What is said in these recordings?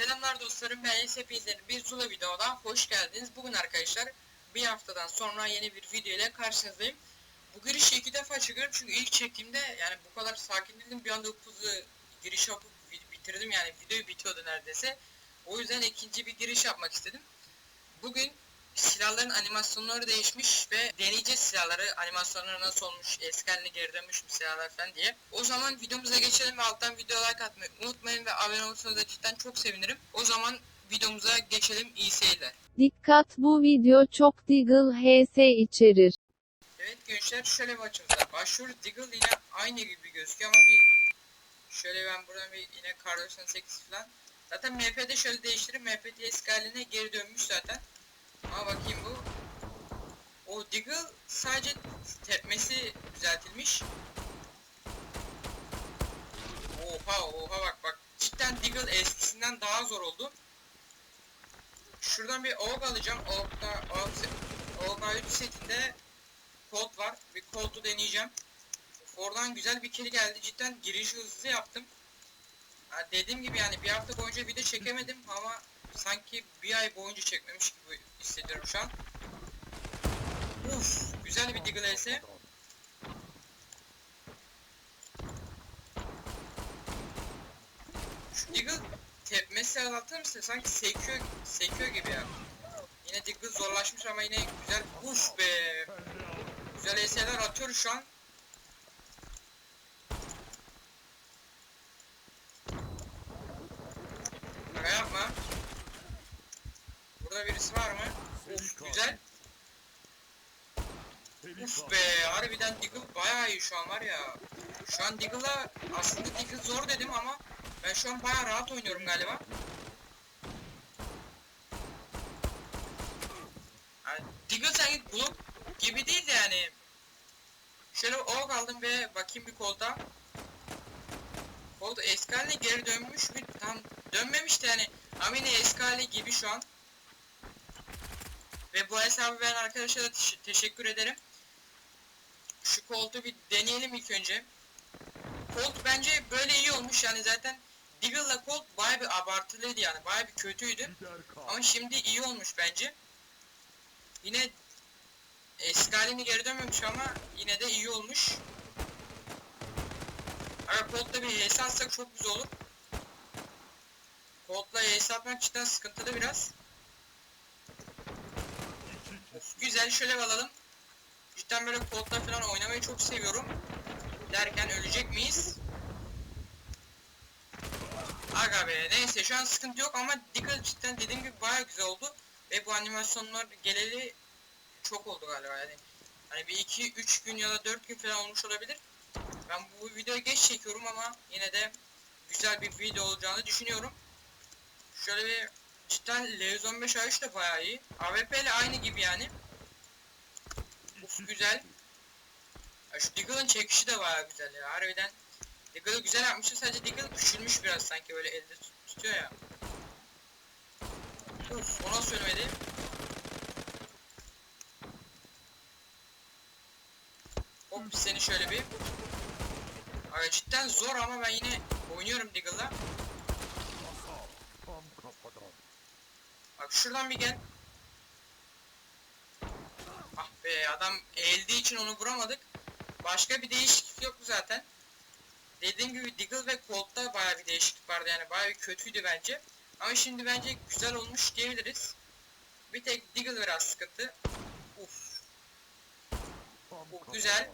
Selamlar dostlarım ben Enes hepinizin bir Zula videoda hoş geldiniz. Bugün arkadaşlar bir haftadan sonra yeni bir video ile karşınızdayım. Bu girişi iki defa çekiyorum çünkü ilk çektiğimde yani bu kadar sakin değildim bir anda hızlı giriş yapıp bi- bitirdim yani video bitiyordu neredeyse. O yüzden ikinci bir giriş yapmak istedim. Bugün silahların animasyonları değişmiş ve deneyeceğiz silahları animasyonları nasıl olmuş eski haline geri dönmüş mü silahlar falan diye. O zaman videomuza geçelim ve alttan video like atmayı unutmayın ve abone olursanız da cidden çok sevinirim. O zaman videomuza geçelim iyi seyirler. Dikkat bu video çok Deagle HS içerir. Evet gençler şöyle bir açımıza başlıyoruz. Deagle yine aynı gibi gözüküyor ama bir şöyle ben buradan bir yine Kar 98 falan. Zaten MP'de şöyle değiştirip MP'de eski haline geri dönmüş zaten. Ama bakayım bu. O Deagle sadece tepmesi düzeltilmiş. Oha oha bak bak. Cidden Deagle eskisinden daha zor oldu. Şuradan bir OG alacağım. OG'da OG, OG 3 setinde kod var. Bir kodu deneyeceğim. Oradan güzel bir kill geldi. Cidden girişi hızlı yaptım. Ha, dediğim gibi yani bir hafta boyunca video çekemedim ama sanki bir ay boyunca çekmemiş gibi hissediyorum şu an. Uf, güzel bir Deagle ese. Şu Deagle tepmesi azaltır mısın? Sanki sekiyor, sekiyor gibi ya. Yine Deagle zorlaşmış ama yine güzel. Uf be. Güzel eserler atıyoruz şu an. Burada birisi var mı? Uf güzel. Uf be harbiden Deagle bayağı iyi şu an var ya. Şu an Deagle'a aslında Deagle zor dedim ama ben şu an bayağı rahat oynuyorum galiba. Yani Deagle sanki Glock gibi değil de yani. Şöyle ok aldım ve bakayım bir kolda. Kol eski haline geri dönmüş mü? Tam dönmemiş de yani. Eski hali gibi şu an. Ve bu hesabı ben arkadaşlara teş- teşekkür ederim. Şu koltuğu bir deneyelim ilk önce. Colt bence böyle iyi olmuş yani zaten Deagle'la Colt baya bir abartılıydı yani baya bir kötüydü. Ama şimdi iyi olmuş bence. Yine eski halini geri dönmemiş ama yine de iyi olmuş. Aga Colt'la bir HS çok güzel olur. Colt'la HS atmak cidden sıkıntılı biraz. Of, güzel şöyle alalım. Cidden böyle Colt'la falan oynamayı çok seviyorum. Derken ölecek miyiz? Aga be neyse şu an sıkıntı yok ama Deagle cidden dediğim gibi baya güzel oldu. Ve bu animasyonlar geleli çok oldu galiba yani. Hani bir iki üç gün ya da dört gün falan olmuş olabilir. Ben bu videoyu geç çekiyorum ama yine de güzel bir video olacağını düşünüyorum. Şöyle bir cidden L115 A3 de bayağı iyi. AWP ile aynı gibi yani. Uf güzel. Ya şu Deagle'ın çekişi de bayağı güzel ya. Harbiden Deagle'ı güzel yapmışlar. Sadece Deagle küçülmüş biraz sanki böyle elde tut- tutuyor ya. Uf o nasıl? Hop seni şöyle bir. Abi cidden zor ama ben yine oynuyorum Deagle'la. Bak şuradan bir gel. Be adam eğildiği için onu vuramadık. Başka bir değişiklik yok zaten. Dediğim gibi Deagle ve Colt'ta bayağı bir değişiklik vardı yani bayağı bir kötüydü bence. Ama şimdi bence güzel olmuş diyebiliriz. Bir tek Deagle biraz sıkıntı. Uf. Uf güzel.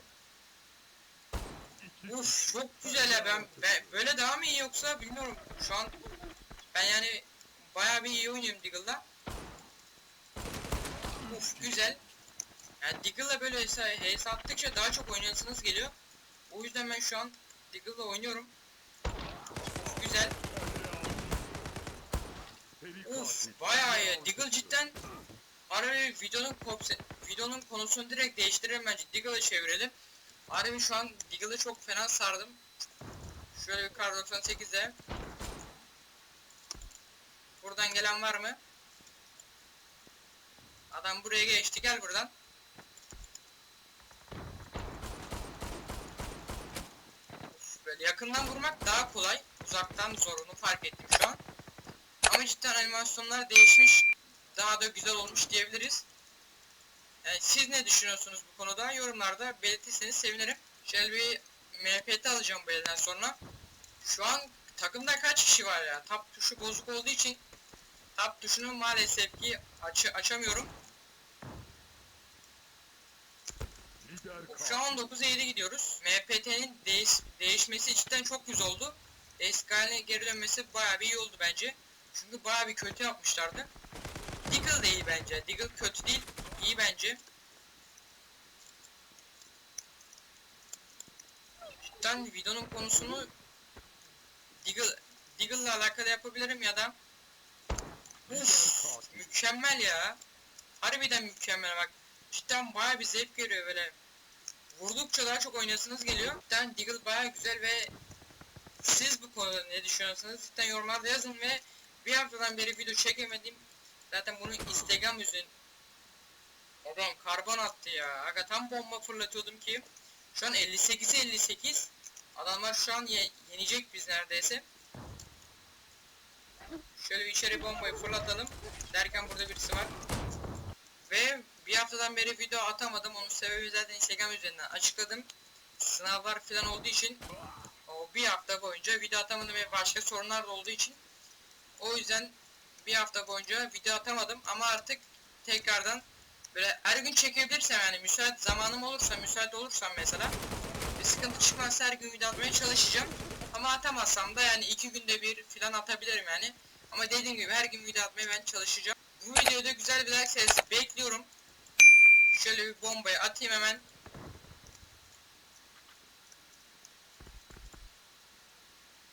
Uf çok güzel ya ben, ben böyle daha mı iyi yoksa bilmiyorum. Şu an ben yani bayağı bir iyi oynuyorum Deagle'la. Uf güzel. Yani Deagle'la böyle HS attıkça daha çok oynayasınız geliyor. O yüzden ben şu an Deagle'la oynuyorum. Uf güzel. Uf bayağı iyi. Deagle cidden Harbi videonun videonun konusunu direkt değiştirelim bence Deagle'a çevirelim. Harbi şu an Deagle'ı çok fena sardım. Şöyle bir kar 98'e. Buradan gelen var mı? Adam buraya geçti gel buradan. Böyle yakından vurmak daha kolay. Uzaktan zor onu fark ettim şu an. Ama animasyonlar değişmiş. Daha da güzel olmuş diyebiliriz. Yani siz ne düşünüyorsunuz bu konuda? Yorumlarda belirtirseniz sevinirim. Bir MPT alacağım bu elden sonra. Şu an takımda kaç kişi var ya? Tap tuşu bozuk olduğu için tap tuşunu maalesef ki aç açamıyorum. Şu an 9'a 7 gidiyoruz. MPT'nin değiş değişmesi cidden çok güzel oldu. Eski haline geri dönmesi bayağı bir iyi oldu bence. Çünkü bayağı bir kötü yapmışlardı. Diggle de iyi bence. Diggle kötü değil. iyi bence. Cidden videonun konusunu Diggle Diggle'la alakalı yapabilirim ya da Uf, mükemmel ya. Harbiden mükemmel bak. Cidden bayağı bir zevk veriyor böyle. Vurdukça daha çok oynasınız geliyor. Cidden Diggle bayağı güzel ve siz bu konuda ne düşünüyorsunuz? Cidden yorumlarda yazın ve bir haftadan beri video çekemedim. Zaten bunu Instagram yüzün. Adam karbon attı ya. Aga tam bomba fırlatıyordum ki. Şu an 58'e 58. Adamlar şu an ye- yenecek biz neredeyse. Şöyle bir içeri bombayı fırlatalım. Derken burada birisi var. Ve bir haftadan beri video atamadım. Onun sebebi zaten Instagram üzerinden açıkladım. Sınavlar falan olduğu için o bir hafta boyunca video atamadım ve başka sorunlar da olduğu için. O yüzden bir hafta boyunca video atamadım. Ama artık tekrardan böyle her gün çekebilirsem yani müsait zamanım olursa müsait olursam mesela bir sıkıntı çıkmazsa her gün video atmaya çalışacağım. Ama atamazsam da yani iki günde bir falan atabilirim yani. Ama dediğim gibi her gün video atmaya ben çalışacağım. Bu videoda güzel bir like serisi bekliyorum şöyle bir bombayı atayım hemen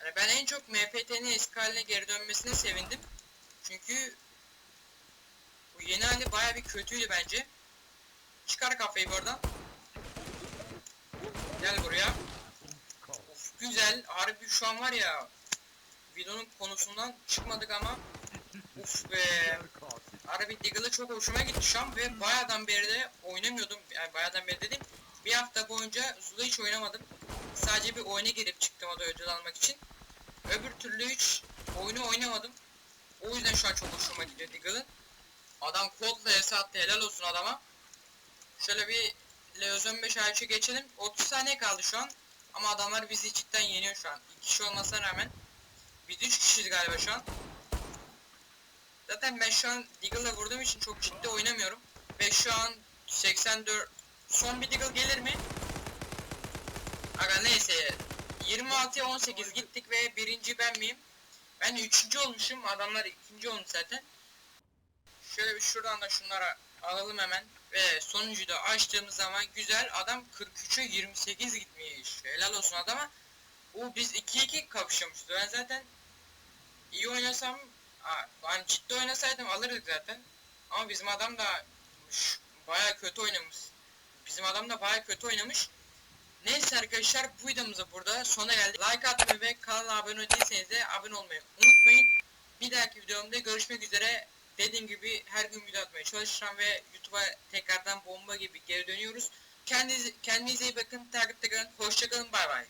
Yani ben en çok MPT'nin eski haline geri dönmesine sevindim. Çünkü bu yeni hali baya bir kötüydü bence. Çıkar kafayı buradan. Gel buraya. Of güzel. Harbi şu an var ya videonun konusundan çıkmadık ama Uf be. Harbi Diggle'ı çok hoşuma gitti şu an ve bayağıdan beri de oynamıyordum. Yani bayağıdan beri dedim. Bir hafta boyunca Zula hiç oynamadım. Sadece bir oyuna girip çıktım da ödül almak için. Öbür türlü hiç oyunu oynamadım. O yüzden şu an çok hoşuma gidiyor Diggle'ın. Adam Cold'la ES attı helal olsun adama. Şöyle bir Leoz 15 ayçı geçelim. 30 saniye kaldı şu an. Ama adamlar bizi cidden yeniyor şu an. 2 kişi olmasına rağmen. Biz 3 kişiyiz galiba şu an. Zaten ben şu an Diggle'la vurduğum için çok ciddi oynamıyorum. Ve şu an 84 son bir Diggle gelir mi? Aga neyse 26'ya 18 gittik ve birinci ben miyim? Ben üçüncü olmuşum. Adamlar ikinci olmuş zaten. Şöyle bir şuradan da şunlara alalım hemen. Ve sonuncuyu da açtığımız zaman güzel. Adam 43'e 28 gitmiş. Helal olsun adama. O biz 2-2 kapışıyormuşuz. Ben zaten iyi oynasam Hani ciddi oynasaydım alırdık zaten. Ama bizim adam da ş- bayağı kötü oynamış. Bizim adam da bayağı kötü oynamış. Neyse arkadaşlar bu videomuzda burada sona geldik. Like atmayı ve kanala abone değilseniz de abone olmayı unutmayın. Bir dahaki videomda görüşmek üzere. Dediğim gibi her gün video atmaya çalışacağım ve YouTube'a tekrardan bomba gibi geri dönüyoruz. Kendinize, kendinize iyi bakın. Takipte kalın. Hoşçakalın. Bay bay.